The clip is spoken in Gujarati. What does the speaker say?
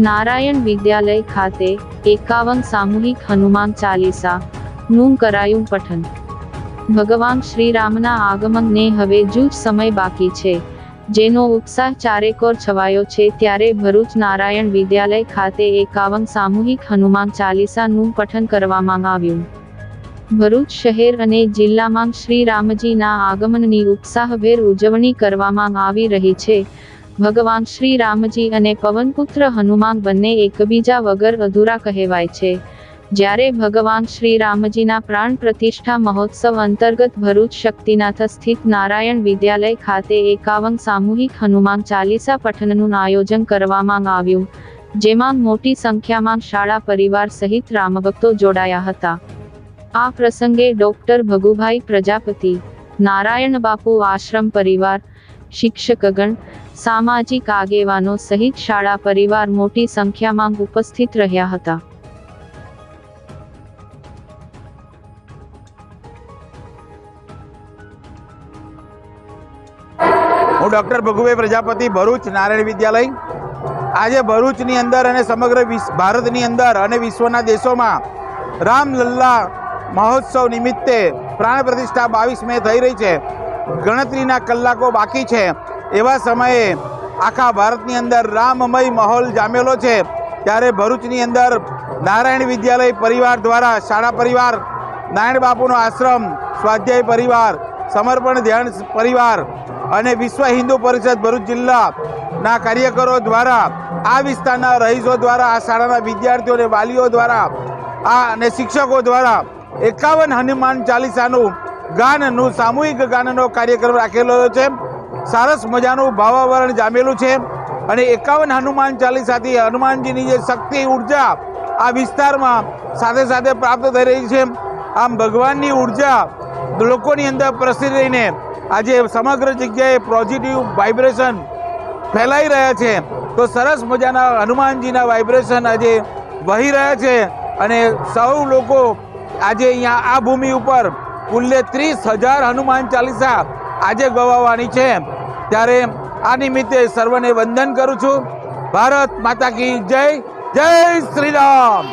નારાયણ વિદ્યાલય ખાતે એકાવન સામૂહિક હનુમાન ચાલીસા નું કરાયું પઠન. ભગવાન શ્રીરામના આગમનને હવે જૂજ સમય બાકી છે. જેનો ઉત્સાહ ચારેકોર છવાયો છે ત્યારે ભરૂચ નારાયણ વિદ્યાલય ખાતે એકાવન સામૂહિક હનુમાન ચાલીસાનું પઠન કરવામાં આવ્યું. ભરૂચ શહેર અને જિલ્લામાં શ્રી રામજીના આગમનની ઉત્સાહભેર ઉજવણી કરવામાં આવી રહી છે. ભગવાન શ્રી રામજી અને પવનપુત્ર હનુમાન બંને એકબીજા વગર અધૂરા કહેવાય છે. જ્યારે ભગવાન શ્રી રામજીના પ્રાણ પ્રતિષ્ઠા મહોત્સવ અંતર્ગત ભરૂચ શક્તિનાથ સ્થિત નારાયણ વિદ્યાલય ખાતે એકાવન સામૂહિક હનુમાન ચાલીસા પઠનનું આયોજન કરવામાં આવ્યું, જેમાં મોટી સંખ્યામાં શાળા પરિવાર સહિત રામભક્તો જોડાયા હતા. આ પ્રસંગે ડોક્ટર ભગુભાઈ પ્રજાપતિ, નારાયણ બાપુ આશ્રમ પરિવાર શિક્ષકગણ, સામાજિક આગેવાનો સહિત શાળા પરિવાર મોટી સંખ્યામાં ઉપસ્થિત રહ્યા હતા. હું ડૉક્ટર ભગુભાઈ પ્રજાપતિ ભરૂચ નારાયણ વિદ્યાલય. આજે ભરૂચની અંદર અને સમગ્ર ભારતની અંદર અને વિશ્વના દેશોમાં રામલલ્લા મહોત્સવ નિમિત્તે પ્રાણ પ્રતિષ્ઠા બાવીસ મે થઈ રહી છે. ગણતરીના કલાકો બાકી છે. એવા સમયે આખા ભારતની અંદર રામમય માહોલ જામેલો છે. ત્યારે ભરૂચની અંદર નારાયણ વિદ્યાલય પરિવાર દ્વારા શાળા પરિવાર નારાયણ બાપુનો આશ્રમ, સ્વાધ્યાય પરિવાર, સમર્પણ ધ્યાન પરિવાર અને વિશ્વ હિન્દુ પરિષદ ભરૂચ જિલ્લાના કાર્યકરો દ્વારા આ વિસ્તારના રહીશો દ્વારા, આ શાળાના વિદ્યાર્થીઓ અને વાલીઓ દ્વારા, આ અને શિક્ષકો દ્વારા એકાવન હનુમાન ચાલીસાનું ગાનનું, સામૂહિક ગાનનો કાર્યક્રમ રાખેલો છે. સરસ મજાનું ભાવાવરણ જામેલું છે. અને એકાવન હનુમાન ચાલીસાથી હનુમાનજીની જે શક્તિ, ઊર્જા આ વિસ્તારમાં સાથે સાથે પ્રાપ્ત થઈ રહી છે. આમ ભગવાનની ઊર્જા લોકોની અંદર પ્રસરી રહીને આજે સમગ્ર જગ્યાએ પોઝિટિવ વાઇબ્રેશન ફેલાઈ રહ્યા છે. તો સરસ મજાના હનુમાનજીના વાઇબ્રેશન આજે વહી રહ્યા છે. અને સૌ લોકો આજે અહીંયા આ ભૂમિ ઉપર કુલ્લે ત્રીસ હજાર હનુમાન ચાલીસા આજે ગવાવાની છે. ત્યારે આ નિમિત્તે સર્વને વંદન કરું છું. ભારત માતા કી જય જય શ્રી રામ.